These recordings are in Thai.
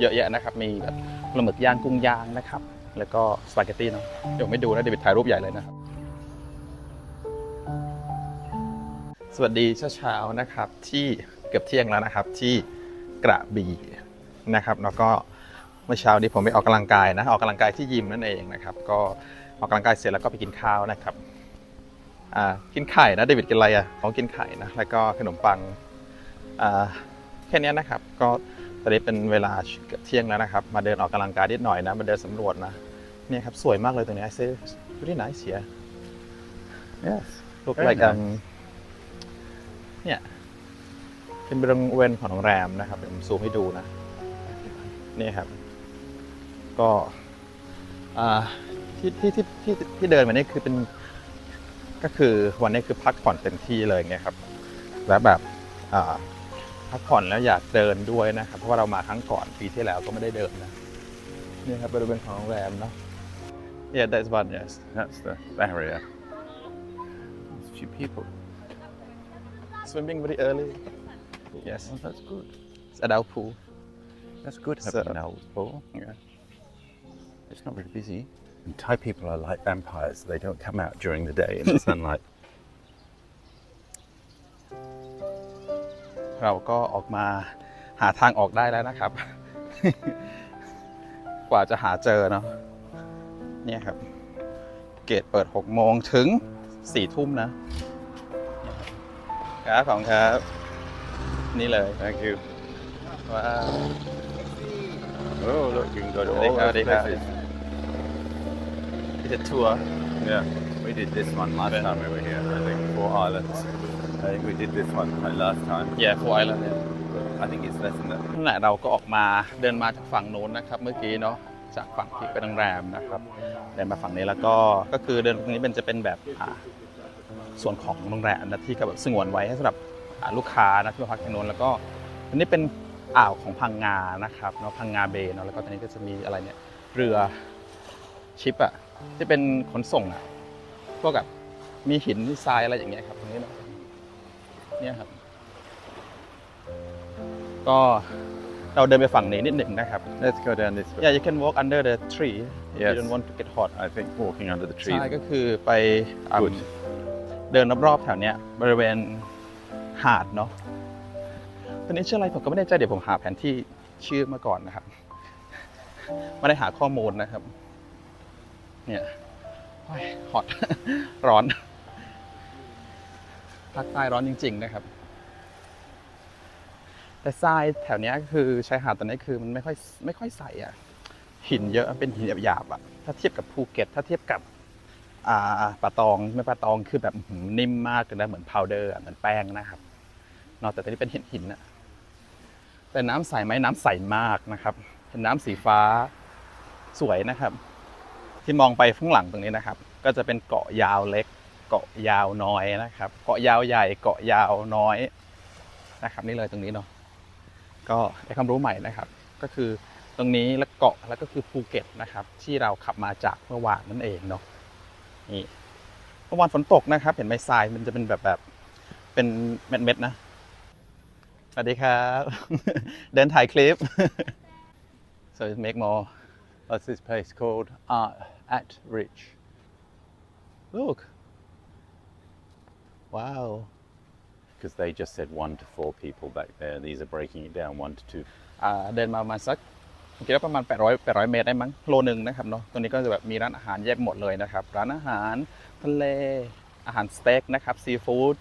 เยอะแยะนะครับ มีแบบปลาหมึกย่างกุ้งย่างนะครับ แล้วก็สปาเกตตี้เนาะเดี๋ยวไม่ดูนะเดวิดถ่ายรูปใหญ่เลยนะครับ สวัสดีเช้าๆนะครับ ที่เกือบเที่ยงแล้วนะครับ ที่กระบี่นะครับ แล้วก็เมื่อเช้านี้ผมไปออกกำลังกายนะ ออกกำลังกายที่ยิมนั่นเองนะครับ ก็ออกกำลังกายเสร็จแล้วก็ไปกินข้าวนะครับ อ่า กินไข่นะเดวิดกินอะไรอะของกินไข่นะ แล้วก็ขนมปัง อ่า แค่นี้นะครับ ก็ ตอนนี้เป็นเวลาเกือบเที่ยงแล้วนะครับ มาเดินออกกำลังกายนิดหน่อยนะ มาเดินสำรวจนะ เนี่ยครับ สวยมากเลยตรงนี้ I say really nice here Yes. look Very like nice. um เนี่ยเป็นบริเวณของโรงแรมนะครับเดี๋ยวผมซูมให้ดูนะ นี่ครับ ก็อ่าที่ที่ที่ที่ที่เดินมานี่คือเป็นก็คือวันนี้คือพักผ่อนเต็มที่เลยไงครับ แล้วแบบอ่า พักผ่อนแล้วอยากเดินด้วยนะครับ เพราะว่าเรามาครั้งก่อนปีที่แล้วก็ไม่ได้เดินนะนี่ครับบริเวณของโรงแรมเนาะ yeah that's one yes That's the barrier. There's a few people. swimming very early yes Well, that's good. it's adult pool That's good So- having an old pool. yeah It's not very busy. And Thai people are like vampires. They don't come out during the day in the sunlight. เราก็ออกมาหาทางออกได้แล้วนะครับ กว่าจะหาเจอเนาะเนี่ยครับ เกตเปิด 6 โมงถึง 4 ทุ่มนะเนี่ยครับครับของครับ นี่เลย Thank you. ว้าว Oh, look, you can go to They all have- those they have- places. เป็นทัวร์ Yeah, we did this one last Yeah. time we were here. I think four islands. I think we did this one like last time. แย่ฟูไอแลนด์เนี่ย I think it's less than that. ขณะเราก็ออกมาเดินมาจากฝั่งโน้นนะครับ เมื่อกี้เนาะจากฝั่งที่เป็นโรงแรมนะครับเดินมาฝั่งนี้แล้วก็ก็คือเดินตรงนี้เป็นจะเป็นแบบอ่าส่วนของโรงแรมนะที่ก็แบบสงวนไว้ให้สำหรับอ่าลูกค้านะที่มาพักที่โน้นแล้วก็อันนี้เป็นอ่าวของพังงานะครับเนาะพังงาเบย์เนาะแล้วก็ตอนนี้ก็จะมีอะไรเนี่ยเรือชิปอะที่เป็นขนส่งอะพวกกับมีหินมีทรายอะไรอย่างเงี้ยครับตรงนี้เนาะ เนี่ยครับ ก็เราเดินไปฝั่งนี้นิดหนึ่งนะครับ Let's go down this way. Yeah you can walk under the tree if Yes. you don't want to get hot I think walking under the trees. ใช่ก็คือไปอะ Good. เดินรอบๆแถวเนี้ยบริเวณหาดเนาะตอนนี้ชื่ออะไรผมก็ไม่แน่ใจเดี๋ยวผมหาแผนที่ชื่อมาก่อนนะครับ ไม่ได้หาข้อมูลนะครับ เนี่ยฮอต ร้อน ภาคใต้ร้อนจริง ๆ นะครับ แต่ทรายแถวเนี้ยคือชายหาดตอนนี้คือมันไม่ค่อยไม่ค่อยใสอะหินเยอะเป็นหินหยาบๆอะถ้าเทียบกับภูเก็ต ถ้าเทียบกับอ่าปลาตองไม่ปลาตองคือแบบนิ่มมากเลยนะเหมือนพาวเดอร์เหมือนแป้งนะครับนอกแต่ตอนนี้เป็นหินหินๆอะแต่น้ำใสไหมน้ำใสมากนะครับ เป็นน้ำสีฟ้าสวยนะครับ ที่มองไปข้างหลังตรงนี้นะครับ ก็จะเป็นเกาะยาวเล็ก เกาะยาวน้อยนะครับ เกาะยาวใหญ่เกาะยาวน้อยนะครับ นี่เลยตรงนี้เนาะก็ได้ความรู้ใหม่นะครับ ก็คือตรงนี้แล้วเกาะแล้วก็คือภูเก็ตนะครับ ที่เราขับมาจากเมื่อวานนั่นเองเนาะนี่เมื่อวานฝนตกนะครับ เห็นไหมทรายมันจะเป็นแบบแบบเป็นเม็ดๆนะสวัสดีครับ เดินถ่ายคลิป so it make more What's this place called? uh, at rich look wow Because they just said one to four people back there. These are breaking it down one to two. อ่าเดินมาประมาณสักผมคิดว่าประมาณ 800 800 เมตรได้มั้งโลหนึ่งนะครับเนาะตรงนี้ก็จะแบบมีร้านอาหารแยกหมดเลยนะครับ ร้านอาหารทะเลอาหารสเต็กนะครับซีฟู้ด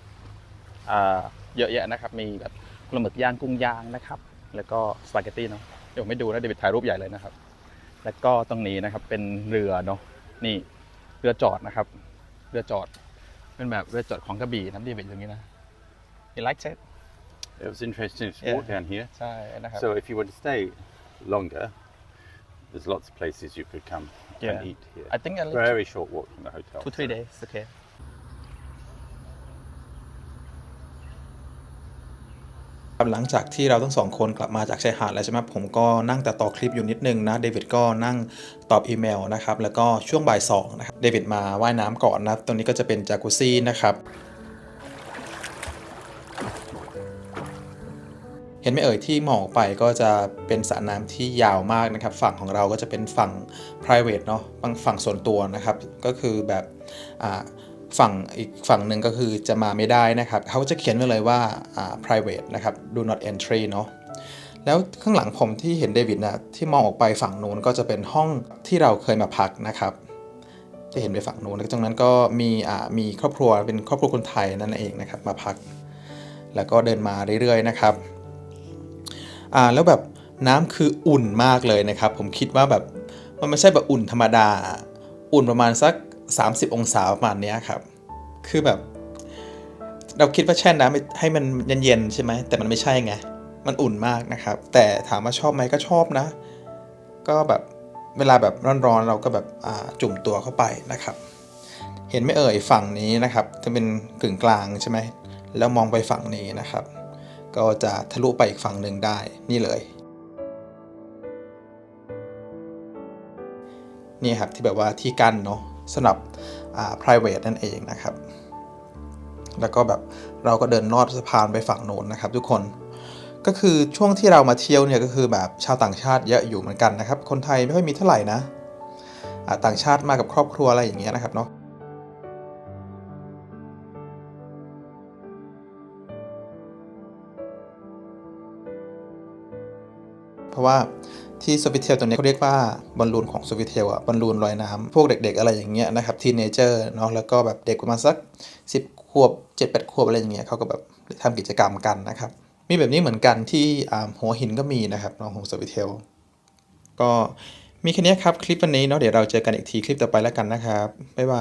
อ่าเยอะแยะนะครับ มีแบบปลาหมึกย่างกุ้งย่างนะครับ แล้วก็สปาเกตตี้เนาะเดี๋ยวผมไม่ดูนะเดวิดถ่ายรูปใหญ่เลยนะครับ แล้วก็ตรงนี้นะครับเป็นเรือเนาะนี่เรือจอดนะครับ เรือจอด เป็นแบบเรือจอดของกระบี่นะเดวิดอย่างนี้นะ you like it It was interesting to Yeah. walk down here. ใช่นะครับ So if you want to stay longer, there's lots of places you could come Yeah. and eat here. I think a little- Very short walk from the hotel. two three so- days okay หลังจากที่เราทั้งสองคนกลับมาจากชายหาดแล้วใช่ไหมผมก็นั่งแต่ต่อคลิปอยู่นิดนึงนะเดวิดก็นั่งตอบอีเมลนะครับแล้วก็ช่วงบ่ายสองนะครับเดวิดมาว่ายน้ำก่อนนะตรงนี้ก็จะเป็นจากุซี่นะครับเห็นไหมเอ่ยที่มองไปก็จะเป็นสระน้ำที่ยาวมากนะครับ ฝั่งของเราก็จะเป็นฝั่ง private เนาะบางฝั่งส่วนตัวนะครับ ก็คือแบบอ่า ฝั่งอีกฝั่งหนึ่งก็คือจะมาไม่ได้นะครับ เขาจะเขียนไว้เลยว่า private นะครับ do not entry เนาะแล้วข้างหลังผมที่เห็นเดวิดนะที่มองออกไปฝั่งนู้นก็จะเป็นห้องที่เราเคยมาพักนะครับ จะเห็นไปฝั่งนู้นแล้วตรงนั้นก็มีมีครอบครัวเป็นครอบครัวคนไทยนั่นเองนะครับมาพัก แล้วก็เดินมาเรื่อยๆนะครับอ่าแล้วแบบน้ำคืออุ่นมากเลยนะครับ ผมคิดว่าแบบมันไม่ใช่แบบอุ่นธรรมดา อุ่นประมาณสัก 30 องศาประมาณนี้ครับ คือแบบ เราคิดว่าแช่น้ำให้มันเย็นๆใช่ไหม แต่มันไม่ใช่ไง มันอุ่นมากนะครับ แต่ถามว่าชอบไหมก็ชอบนะ ก็แบบเวลาแบบร้อนๆ เราก็แบบจุ่มตัวเข้าไปนะครับ เห็นไม่เอ่ยฝั่งนี้นะครับ จะเป็นกึ่งกลางใช่ไหม แล้วมองไปฝั่งนี้นะครับ ก็จะทะลุไปอีกฝั่งหนึ่งได้นี่เลยนี่ครับที่แบบว่าที่กั้นเนาะ สำหรับ private นั่นเองนะครับ แล้วก็แบบเราก็เดินลอดสะพานไปฝั่งโน้นนะครับ ทุกคนก็คือช่วงที่เรามาเที่ยวเนี่ยก็คือแบบชาวต่างชาติเยอะอยู่เหมือนกันนะครับ คนไทยไม่ค่อยมีเท่าไหร่นะต่างชาติมากับครอบครัวอะไรอย่างเงี้ยนะครับเนาะ ราะว่าที่โซฟิเทลตัวนี้เขาเรียกว่าบอลลูนของโซฟิเทลอะบอลลูนลอยน้ำพวกเด็ก ๆ อะไรอย่างเงี้ยนะครับทีเนเจอร์เนาะแล้วก็แบบเด็กประมาณสัก 10 ขวบ 7-8 ขวบอะไรอย่างเงี้ยเขาก็แบบทำกิจกรรมกันนะครับ มีแบบนี้เหมือนกันที่หัวหินก็มีนะครับน้องของโซฟิเทลก็มีแค่นี้ครับคลิปวันนี้เนาะเดี๋ยวเราเจอกันอีกทีคลิปต่อไปแล้วกันนะครับบ๊ายบาย